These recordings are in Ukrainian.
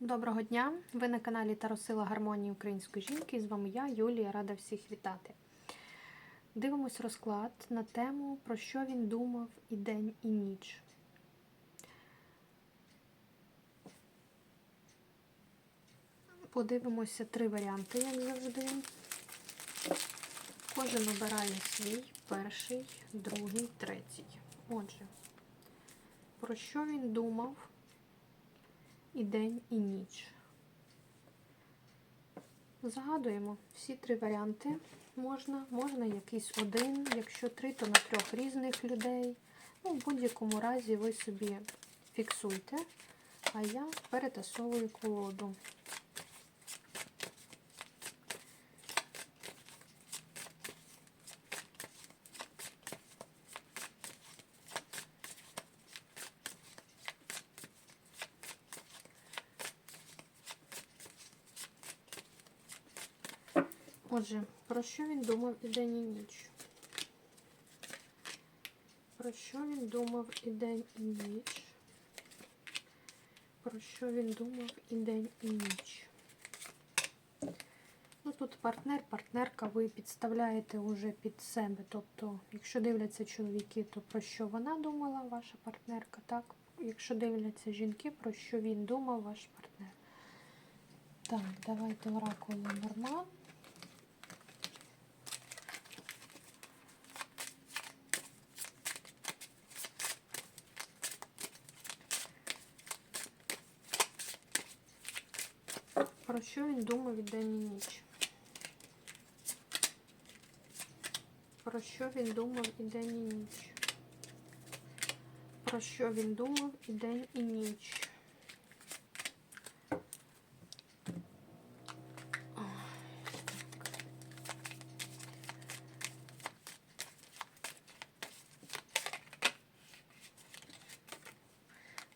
Доброго дня! Ви на каналі Таросила Гармонії Української жінки. І з вами я, Юлія, рада всіх вітати. Дивимось розклад на тему, про що він думав і день, і ніч. Подивимося три варіанти, як завжди. Кожен обирає свій перший, другий, третій. Отже, про що він думав і день, і ніч. Згадуємо всі три варіанти. Можна, можна якийсь один, якщо три, то на трьох різних людей. Ну, в будь-якому разі ви собі фіксуйте, а я перетасовую колоду. Отже, про що він думав і день і ніч? Про що він думав і день і ніч? Про що він думав і день і ніч? Ну, тут партнер, партнерка, ви підставляєте уже під себе. Тобто, якщо дивляться чоловіки, то про що вона думала, ваша партнерка, так? Якщо дивляться жінки, про що він думав, ваш партнер. Так, давайте оракул Норман. Про що він думав і день і ніч? Про що він думав і день і ніч? Про що він думав і день і ніч?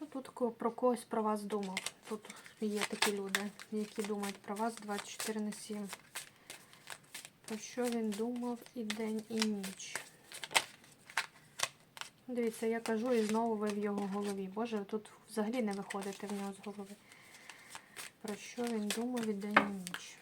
Ну, тут про когось про вас думав. Тут є такі люди, які думають про вас 24 на 7. Про що він думав і день, і ніч. Дивіться, я кажу і знову ви в його голові. Боже, тут взагалі не виходите в нього з голови. Про що він думав і день і ніч.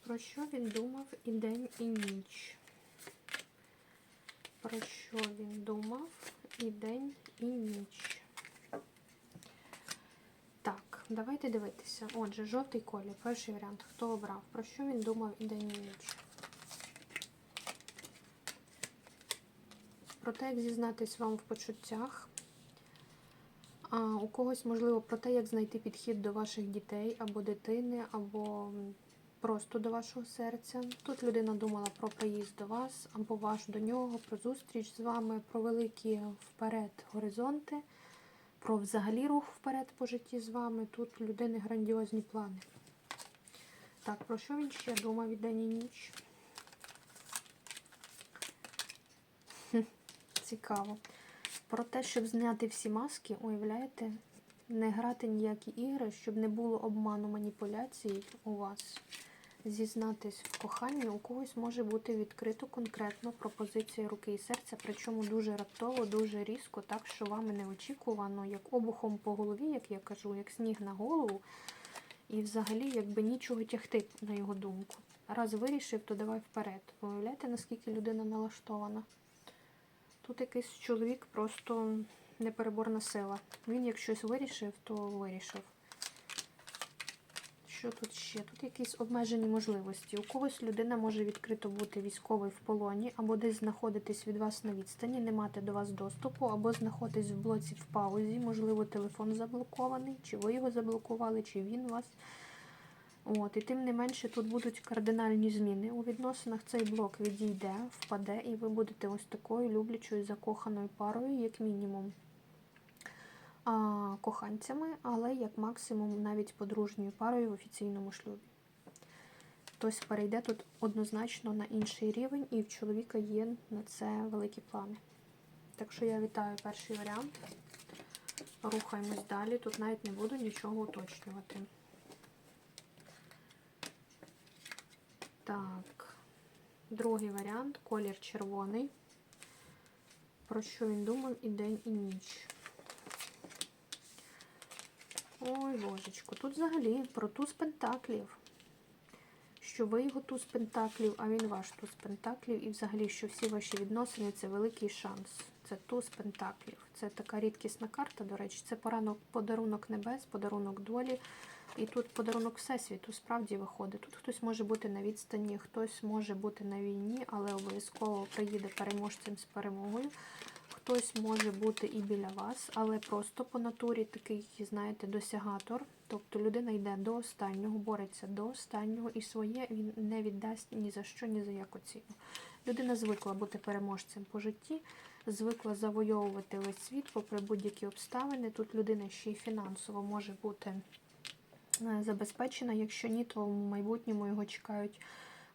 Про що він думав і день, і ніч. Про що він думав і день, і ніч. Так, давайте дивитися. Отже, жовтий колір, перший варіант. Хто обрав? Про що він думав і день, і ніч? Про те, як зізнатись вам в почуттях. А у когось, можливо, про те, як знайти підхід до ваших дітей або дитини, або просто до вашого серця. Тут людина думала про приїзд до вас, або ваш до нього, про зустріч з вами, про великі вперед горизонти, про взагалі рух вперед по житті з вами. Тут людини грандіозні плани. Так, про що він ще думав і день і ніч? Цікаво. Про те, щоб зняти всі маски, уявляєте, не грати ніякі ігри, щоб не було обману маніпуляцій у вас. Зізнатись в коханні у когось може бути відкрито конкретно пропозиція руки і серця, причому дуже раптово, дуже різко, так що вами не очікувано, як обухом по голові, як я кажу, як сніг на голову, і взагалі якби нічого тягти, на його думку. Раз вирішив, то давай вперед. Уявляєте, наскільки людина налаштована? Тут якийсь чоловік просто непереборна сила. Він як щось вирішив, то вирішив. Що тут ще? Тут якісь обмежені можливості. У когось людина може відкрито бути військовою в полоні, або десь знаходитись від вас на відстані, не мати до вас доступу, або знаходитись в блоці в паузі, можливо, телефон заблокований, чи ви його заблокували, чи він вас. От, і тим не менше тут будуть кардинальні зміни. У відносинах цей блок відійде, впаде, і ви будете ось такою люблячою, закоханою парою, як мінімум коханцями, але як максимум навіть подружньою парою в офіційному шлюбі. Хтось перейде тут однозначно на інший рівень, і в чоловіка є на це великі плани. Так що я вітаю перший варіант. Рухаємось далі. Тут навіть не буду нічого уточнювати. Так, другий варіант колір червоний. Про що він думав і день, і ніч. Ой, божечко, тут взагалі про туз пентаклів. Що ви його туз пентаклів, а він ваш туз пентаклів. І взагалі, що всі ваші відносини це великий шанс. Це туз пентаклів. Це така рідкісна карта, до речі, це поранок, подарунок небес, подарунок долі. І тут подарунок Всесвіту справді виходить. Тут хтось може бути на відстані, хтось може бути на війні, але обов'язково приїде переможцем з перемогою. Хтось може бути і біля вас, але просто по натурі такий, знаєте, досягатор. Тобто людина йде до останнього, бореться до останнього і своє він не віддасть ні за що, ні за яку ціну. Людина звикла бути переможцем по житті, звикла завойовувати весь світ попри будь-які обставини. Тут людина ще й фінансово може бути е, забезпечена. Якщо ні, то в майбутньому його чекають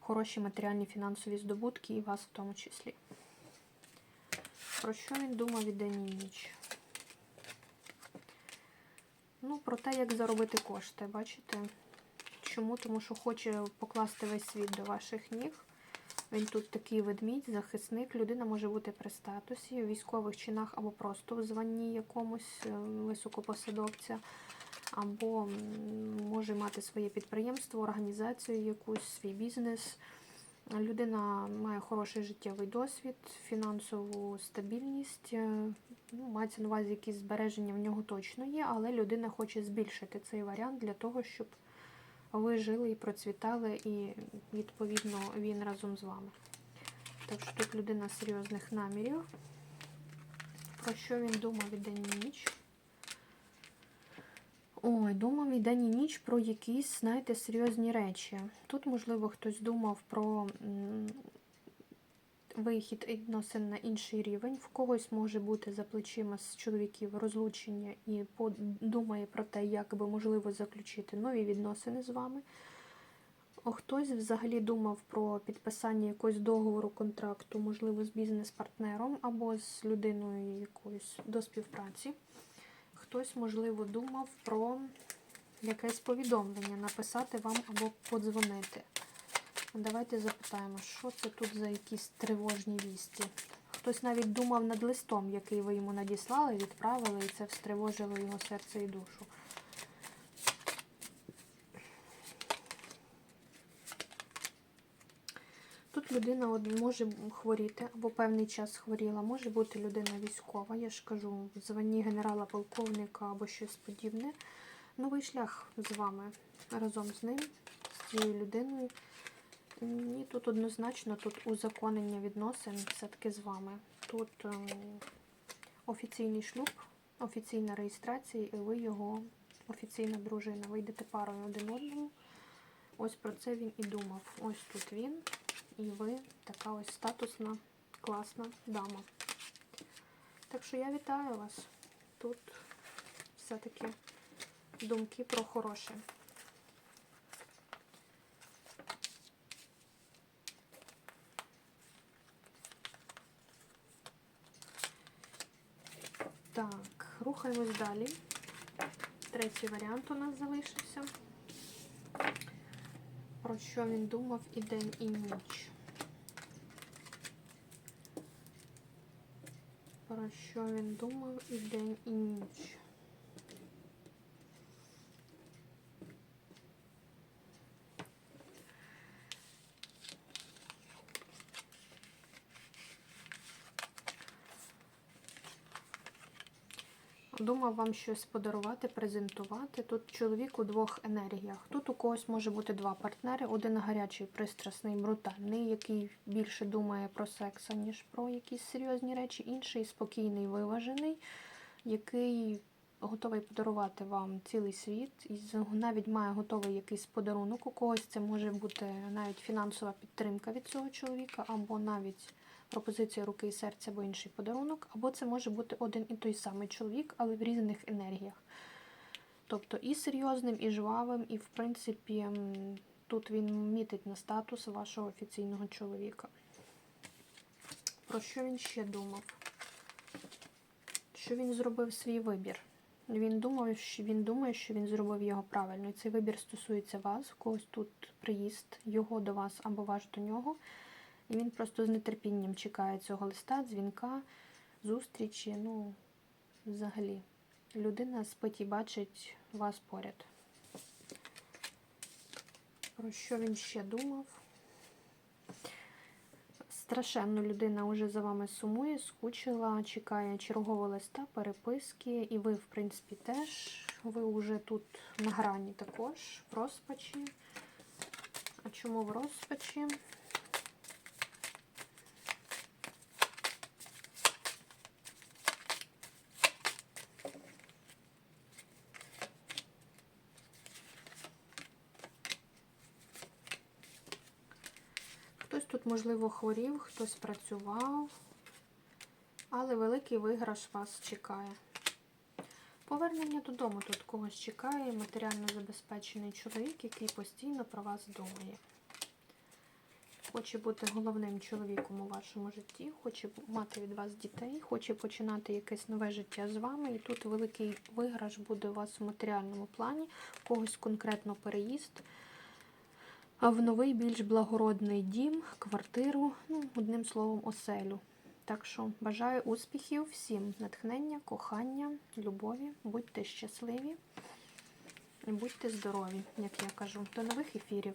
хороші матеріальні фінансові здобутки, і вас в тому числі. Про що він думав і день ніч? Ну, про те, як заробити кошти, бачите? Чому? Тому що хоче покласти весь світ до ваших ніг. Він тут такий ведмідь, захисник. Людина може бути при статусі, у військових чинах або просто в званні якомусь е, високопосадовця, або може мати своє підприємство, організацію, якусь свій бізнес. Людина має хороший життєвий досвід, фінансову стабільність. е, Ну, мається на увазі якісь збереження в нього точно є, але людина хоче збільшити цей варіант для того, щоб ви жили і процвітали, і відповідно він разом з вами. Так що тут людина серйозних намірів. Про що він думав і день і ніч? Ой, думав і день і ніч про якісь, знаєте, серйозні речі. Тут, можливо, хтось думав про вихід відносин на інший рівень. В когось може бути за плечима з чоловіків розлучення і думає про те, як би можливо заключити нові відносини з вами. Хтось взагалі думав про підписання якогось договору контракту, можливо, з бізнес-партнером або з людиною якоюсь до співпраці. Хтось, можливо, думав про якесь повідомлення написати вам або подзвонити. Давайте запитаємо, що це тут за якісь тривожні вісті. Хтось навіть думав над листом, який ви йому надіслали, відправили, і це встривожило його серце і душу. Тут людина може хворіти або певний час хворіла, може бути людина військова, я ж кажу, в званні генерала-полковника або щось подібне. Новий шлях з вами разом з ним, з цією людиною. Ні, тут однозначно тут узаконення відносин все-таки з вами. Тут е, офіційний шлюб, офіційна реєстрація, і ви його офіційна дружина. Ви йдете парою один одному. Ось про це він і думав. Ось тут він, і ви така ось статусна, класна дама. Так що я вітаю вас. Тут все-таки думки про хороше. Так, рухаємось далі. Третій варіант у нас залишився. Про що він думав і день, і ніч. Про що він думав і день, і ніч. Думав вам щось подарувати, презентувати. Тут чоловік у двох енергіях. Тут у когось може бути два партнери: один гарячий, пристрасний, брутальний, який більше думає про секс, ніж про якісь серйозні речі. Інший спокійний, виважений, який готовий подарувати вам цілий світ, і навіть має готовий якийсь подарунок. У когось це може бути навіть фінансова підтримка від цього чоловіка, або навіть пропозиція руки і серця або інший подарунок, або це може бути один і той самий чоловік, але в різних енергіях. Тобто і серйозним, і жвавим, і в принципі тут він мітить на статус вашого офіційного чоловіка. Про що він ще думав? Що він зробив свій вибір? Він думав, що він думає, що він зробив його правильно. І цей вибір стосується вас, когось тут приїзд його до вас або ваш до нього. І він просто з нетерпінням чекає цього листа, дзвінка, зустрічі, ну, взагалі. людина спить і бачить вас поряд. Про що він ще думав? Страшенно людина вже за вами сумує, скучила, чекає чергового листа, переписки, і ви, в принципі, теж. Ви вже тут на грані також, в розпачі. А чому в розпачі? Хтось можливо, хворів, хтось працював, але великий виграш вас чекає. Повернення додому тут когось чекає, матеріально забезпечений чоловік, який постійно про вас думає. Хоче бути головним чоловіком у вашому житті, хоче мати від вас дітей, хоче починати якесь нове життя з вами. І тут великий виграш буде у вас в матеріальному плані, когось конкретно переїзд а в новий більш благородний дім, квартиру, ну, одним словом, оселю. Так що бажаю успіхів всім, натхнення, кохання, любові. Будьте щасливі і будьте здорові, як я кажу. До нових ефірів.